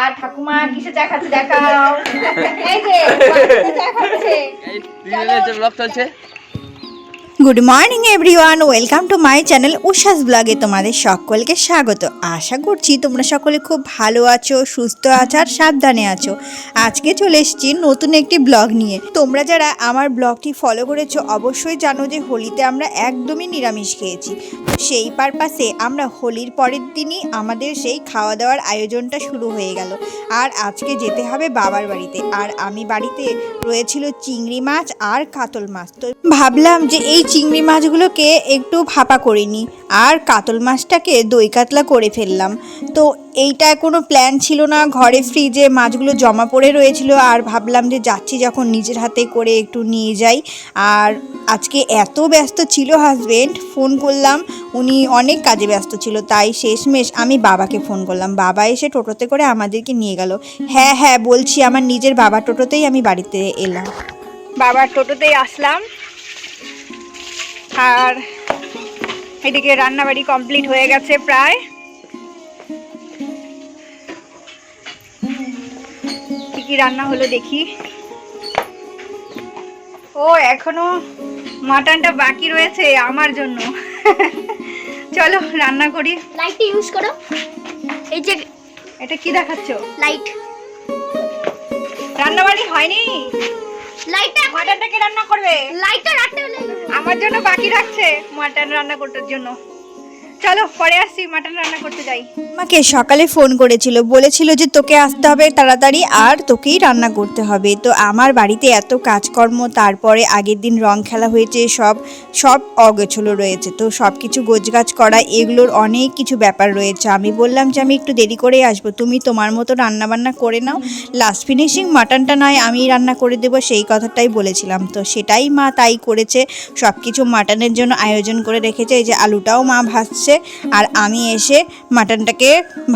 আর ঠাকুমা কিসে চা খাচ্ছে দেখাও। এই যে চা খাচ্ছে চলছে। Good morning everyone welcome to my channel Ushas ব্লগে তোমাদের সকলকে স্বাগত। আশা করছি তোমরা সকলে খুব ভালো আছো, সুস্থ আছো আর সাবধানে আছো। আজকে চলে এসেছি নতুন একটি ব্লগ নিয়ে। তোমরা যারা আমার ব্লগটি ফলো করেছ, অবশ্যই জানো যে হোলিতে আমরা একদমই নিরামিষ খেয়েছি। তো সেই পারপাসে আমরা হোলির পরের দিনই আমাদের সেই খাওয়া দাওয়ার আয়োজনটা শুরু হয়ে গেল। আর আজকে যেতে হবে বাবার বাড়িতে। আর আমি বাড়িতে রয়েছিল চিংড়ি মাছ আর কাতল মাছ। তো ভাবলাম যে এই চিংড়ি মাছগুলোকে একটু ভাপা করে নিই আর কাতল মাছটাকে দই কাতলা করে ফেললাম। তো এইটা কোনো প্ল্যান ছিল না, ঘরে ফ্রিজে মাছগুলো জমা পড়ে রয়েছিল, আর ভাবলাম যে যাচ্ছি যখন নিজের হাতে করে একটু নিয়ে যাই। আর আজকে এত ব্যস্ত ছিল হাজবেন্ড ফোন করলাম, উনি অনেক কাজে ব্যস্ত ছিল, তাই শেষমেশ আমি বাবাকে ফোন করলাম। বাবা এসে টোটোতে করে আমাদেরকে নিয়ে গেল। হ্যাঁ হ্যাঁ বলছি, আমার নিজের বাবা টোটোতেই আমি বাড়িতে এলাম। বাবার টোটোতেই আসলাম। আর এদিকে রান্নাবাড়ি কমপ্লিট হয়ে গেছে প্রায়। কি কি রান্না হলো দেখি। ও এখনও মাটনটা বাকি রয়েছে আমার জন্য। চলো রান্না করি। লাইটটা ইউজ করো। এই যে এটা কি দেখাচ্ছ? লাইট রান্নাবাড়ি হয়নি? লাইটটা মাটনটাকে রান্না করবে? লাইটটা রাখতে হলে আমার জন্য বাকি রাখছে। মাটন রান্না করতে জন্য। চলো, পরে আসছি, মাটন রান্না করতে যাই। আমাকে সকালে ফোন করেছিল, বলেছিল যে তোকে আসতে হবে তাড়াতাড়ি আর তোকেই রান্না করতে হবে। তো আমার বাড়িতে এত কাজকর্ম, তারপরে আগের দিন রং খেলা হয়েছে, সব সব অগোছলো রয়েছে। তো সব কিছু গোছগাছ করা, এগুলোর অনেক কিছু ব্যাপার রয়েছে। আমি বললাম যে আমি একটু দেরি করেই আসব, তুমি তোমার মতো রান্না বান্না করে নাও। লাস্ট ফিনিশিং মাটনটা নয় আমি রান্না করে দেবো, সেই কথাটাই বলেছিলাম। তো সেটাই মা তাই করেছে সব কিছু মাটনের জন্য আয়োজন করে রেখেছে, এই যে আলুটাও মা ভাজছে। আর আমি এসে মাটনটাকে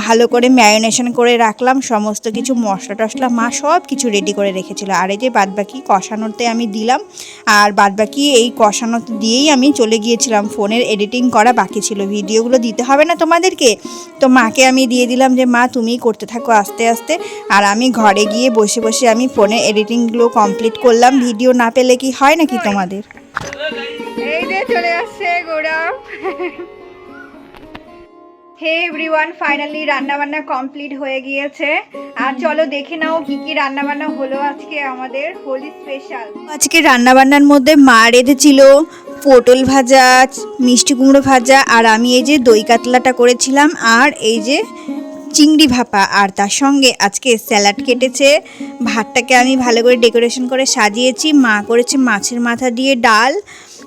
ভালো করে ম্যারিনেশন করে রাখলাম, সমস্ত কিছু মশলা টশলা মা সব কিছু রেডি করে রেখেছিল। আর এই যে বাদবাকি কষানোতে আমি দিলাম, আর বাদবাকি এই কষানোতে দিয়েই আমি চলে গিয়েছিলাম। ফোনের এডিটিং করা বাকি ছিল। ভিডিওগুলো দিতে হবে না তোমাদেরকে? তো মাকে আমি দিয়ে দিলাম যে, মা, তুমিই করতে থাকো আস্তে আস্তে। আর আমি ঘরে গিয়ে বসে বসে আমি ফোনের এডিটিংগুলো কমপ্লিট করলাম। ভিডিও না পেলে কি হয় নাকি তোমাদের? এই যে চলে আসছে গৌরব হে এভরিওয়ান ফাইনালি রান্নাবান্না কমপ্লিট হয়ে গিয়েছে। আর চলো দেখে নাও কি কি রান্না বান্না হলো আজকে আমাদের হোলি স্পেশাল আজকে রান্নাবান্নার মধ্যে মা রেঁধেছিল পটল ভাজা, মিষ্টি কুমড়ো ভাজা, আর আমি এই যে দই কাতলাটা করেছিলাম, আর এই যে চিংড়ি ভাপা, আর তার সঙ্গে আজকে স্যালাড কেটেছে। ভাতটাকে আমি ভালো করে ডেকোরেশন করে সাজিয়েছি। মা করেছে মাছের মাথা দিয়ে ডাল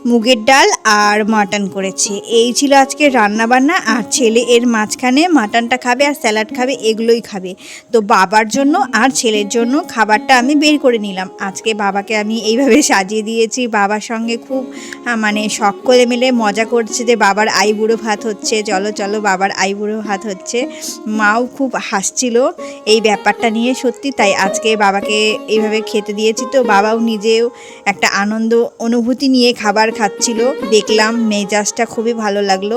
মুগের ডাল আর মাটন করেছে। এই ছিল আজকে রান্না বান্না আর ছেলে এর মাঝখানে মাটনটা খাবে আর স্যালাড খাবে, এগুলোই খাবে। তো বাবার জন্য আর ছেলের জন্য খাবারটা আমি বের করে নিলাম। আজকে বাবাকে আমি এইভাবে সাজিয়ে দিয়েছি। বাবার সঙ্গে খুব মানে শখ করে মিলে মজা করছে যে বাবার আইবুড়ো ভাত হচ্ছে। চলো চলো, বাবার আইবুড়ো ভাত হচ্ছে। মাও খুব হাসছিল এই ব্যাপারটা নিয়ে সত্যি, তাই আজকে বাবাকে এইভাবে খেতে দিয়েছি। তো বাবাও নিজেও একটা আনন্দ, অনুভূতি নিয়ে খাবার খাচ্ছিল। দেখলাম মেজাজটা খুবই ভালো লাগল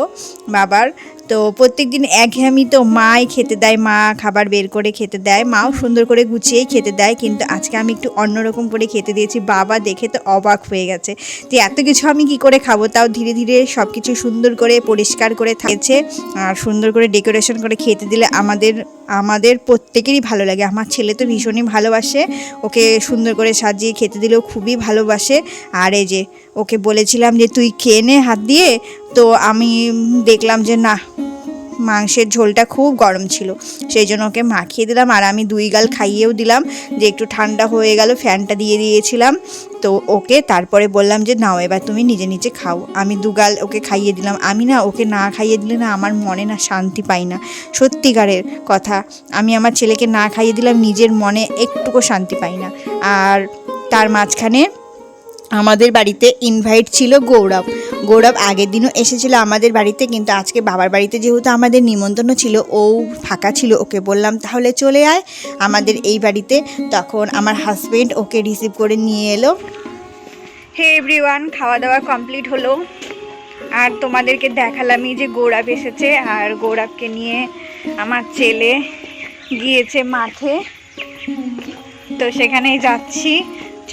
বাবার। তো প্রত্যেক দিন একঘেয়েমি তো মাই খেতে দেয়, মা খাবার বের করে খেতে দেয়, মাও সুন্দর করে গুছিয়েই খেতে দেয়। কিন্তু আজকে আমি একটু অন্যরকম করে খেতে দিয়েছি, বাবা দেখে তো অবাক হয়ে গেছে। যে এত কিছু আমি কি করে খাব? তাও ধীরে ধীরে সব কিছু সুন্দর করে পরিষ্কার করে থাকছে। আর সুন্দর করে ডেকোরেশন করে খেতে দিলে আমাদের আমাদের প্রত্যেকেরই ভালো লাগে। আমার ছেলে তো ভীষণই ভালোবাসে। ওকে সুন্দর করে সাজিয়ে খেতে দিলেও খুবই ভালোবাসে। আর এই যে ওকে বলেছিলাম যে, তুই খেয়ে নে হাত দিয়ে। তো আমি দেখলাম যে, না। মাংসের ঝোলটা খুব গরম ছিল। সেই জন্য ওকে মাখিয়ে দিলাম আর আমি দুই গাল খাইয়েও দিলাম যে একটু ঠান্ডা হয়ে গেল, ফ্যানটা দিয়ে দিয়েছিলাম। তো ওকে তারপরে বললাম যে, নাও এবার তুমি নিজে নিজে খাও। আমি দুগাল ওকে খাইয়ে দিলাম। আমি না ওকে না খাইয়ে দিলে না আমার মনে না শান্তি পাই না। সত্যিকারের কথা, আমি আমার ছেলেকে না খাইয়ে দিলাম, নিজের মনে একটুকু শান্তি পাই না। আর তার মাঝখানে আমাদের বাড়িতে ইনভাইট ছিল গৌরব। গৌরব আগের দিনও এসেছিল আমাদের বাড়িতে, কিন্তু আজকে বাবার বাড়িতে যেহেতু আমাদের নিমন্ত্রণ ছিল, ও ফাঁকা ছিল, ওকে বললাম, তাহলে চলে আয় আমাদের এই বাড়িতে। তখন আমার হাজব্যান্ড ওকে রিসিভ করে নিয়ে এলো। হে এভরিওয়ান খাওয়া দাওয়া কমপ্লিট হলো। আর তোমাদেরকে দেখালামই যে গৌরব এসেছে, আর গৌরবকে নিয়ে আমার ছেলে গিয়েছে মাঠে। তো সেখানেই যাচ্ছি।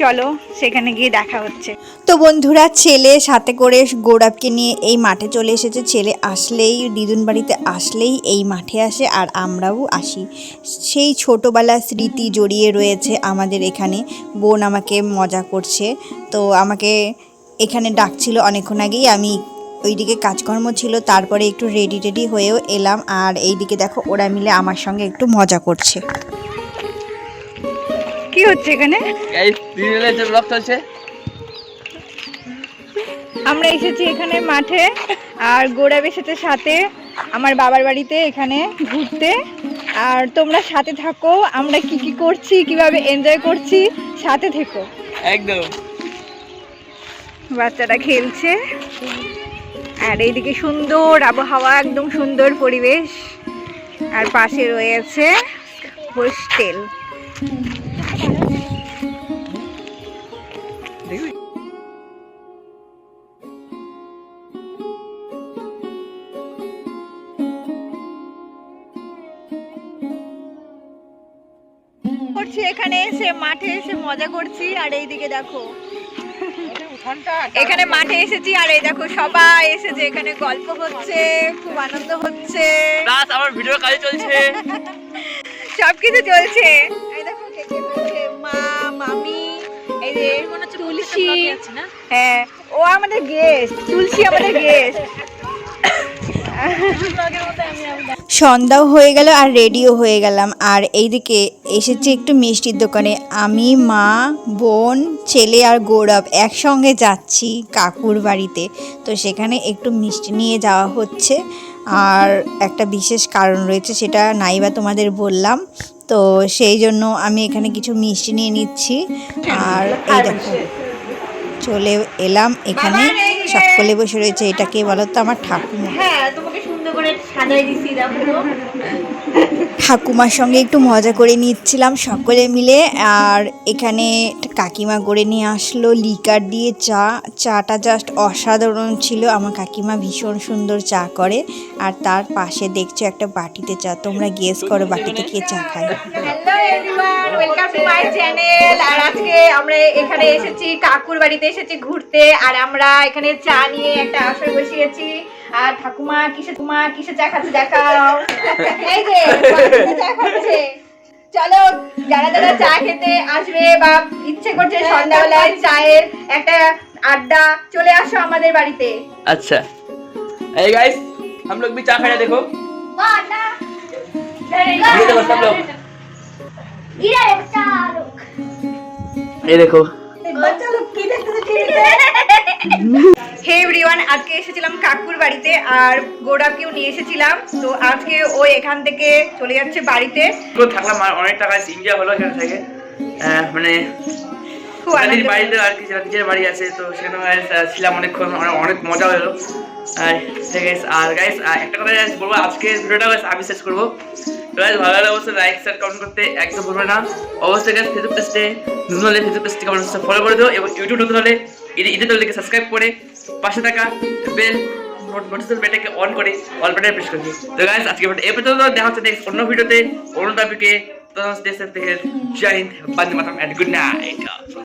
চলো সেখানে গিয়ে দেখা হচ্ছে। তো বন্ধুরা, ছেলে সাথে করে গৌরবকে নিয়ে এই মাঠে চলে এসেছে। ছেলে আসলেই, দিদুন বাড়িতে আসলেই এই মাঠে আসে আর আমরাও আসি। সেই ছোটোবেলার স্মৃতি জড়িয়ে রয়েছে আমাদের এখানে। বোন আমাকে মজা করছে। তো আমাকে এখানে ডাকছিল অনেকক্ষণ আগেই। আমি ওইদিকে কাজকর্ম ছিল, তারপরে একটু রেডি টেডি হয়েও এলাম। আর এইদিকে দেখো, ওরা মিলে আমার সঙ্গে একটু মজা করছে। কি হচ্ছে এখানে? ব্লগ চলছে। আমরা এসেছি এখানে মাঠে আর গৌরব এসেছে সাথে আমার বাবার বাড়িতে এখানে ঘুরতে। আর তোমরা সাথে থাকো আমরা কি কি করছি কীভাবে এনজয় করছি সাথে থেকো। একদম। বাচ্চারা খেলছে। আর এইদিকে সুন্দর আবহাওয়া একদম সুন্দর পরিবেশ। আর পাশে রয়েছে হোস্টেল দেখবি করছি এখানে এসে মাঠে এসে মজা করছি আর এইদিকে দেখো। এখানে মাঠে এসেছি আর এই দেখো সবাই এসেছে এখানে গল্প হচ্ছে খুব আনন্দ হচ্ছে। আমার ভিডিও কাজে চলছে। সবকিছু চলছে। এই দেখো কে কে মা মামি এই যে তুলসী হ্যাঁ ও আমাদের গেস্ট তুলসী আমাদের গেস্ট সন্ধ্যাও হয়ে গেল আর রেডিও হয়ে গেলাম। আর এইদিকে এসেছি একটু মিষ্টির দোকানে। আমি মা বোন ছেলে আর গৌরব একসঙ্গে যাচ্ছি কাকুর বাড়িতে। তো সেখানে একটু মিষ্টি নিয়ে যাওয়া হচ্ছে। আর একটা বিশেষ কারণ রয়েছে সেটা নাইবা তোমাদের বললাম। তো সেই জন্য আমি এখানে কিছু মিষ্টি নিয়ে নিচ্ছি। আর এই দেখো, চলে এলাম এখানে। সকলে বসে রয়েছে এটা কে বলো তো আমার ঠাকুমা। হ্যাঁ। ঠাকুমার সঙ্গে একটু মজা করে নিচ্ছিলাম সকলে মিলে আর এখানে কাকিমা করে নিয়ে আসলো লিকার দিয়ে চা। চাটা জাস্ট অসাধারণ ছিল আমার কাকিমা ভীষণ সুন্দর চা করে আর তার পাশে দেখছ একটা বাটিতে চা তোমরা গেস করো বাটিতে কে চা খায়। আর আজকে আমরা এখানে এসেছি কাকুর বাড়িতে এসেছি ঘুরতে আর আমরা এখানে চা নিয়ে একটা আসর বসিয়েছি আর ঠাকুমা কিসে ঠাকুমা কিসে চা খাচ্ছে দেখাও এই যে কিসে চা খাচ্ছে চলো যারা যারা চা খেতে আসবে বা ইচ্ছে করছে সন্ধ্যাবেলায় চায়ের একটা আড্ডা চলে আসো আমাদের বাড়িতে अच्छा ए गाइस हम लोग भी चाय खा रहे हैं, देखो ये देखो सब लोग গিরা রে বাচ্চা লোক। ये देखो বাচ্চা লোক কি দেখতেছে হে এভরিওয়ান আজকে এসেছিলাম কাকুর বাড়িতে আর গৌরবকেও নিয়ে এসেছিলাম। তো আজকে ও এখান থেকে চলে যাচ্ছে বাড়িতে। থাকলাম অনেক টাকা ইন্ডিয়া হলো এখানে থেকে। মানে দাদির বাড়িতে আর কি নিজের বাড়ি আছে তো সেখানে ছিলাম অনেকক্ষণ অনেক অনেক মজা হলো। আর আছে আর গাইস একটা কথা বলব আজকে ভিডিওটা guys আমি শেষ করব। তো guys ভালো লাগলে অবশ্যই লাইক শেয়ার কমেন্ট করতে একদম ভুলবে না। অবশ্যই গাইস ফেসবুক পেজে নতুন হলে ফেসবুক ফলো করে দিও এবং ইউটিউব নতুন হলে ইডি ইডি সাবস্ক্রাইব করে পাশে থাকা বেল নোটিফিকেশন বেলটাকে অন করে অল বাটনে প্রেস করে তো গাইস আজকে এই পর্যন্ত দেখা হচ্ছে নেক্সট অন্য ভিডিওতে। অন্য টপিকে তো দেখতে থেকে Jai Hind, Vande Mataram and good night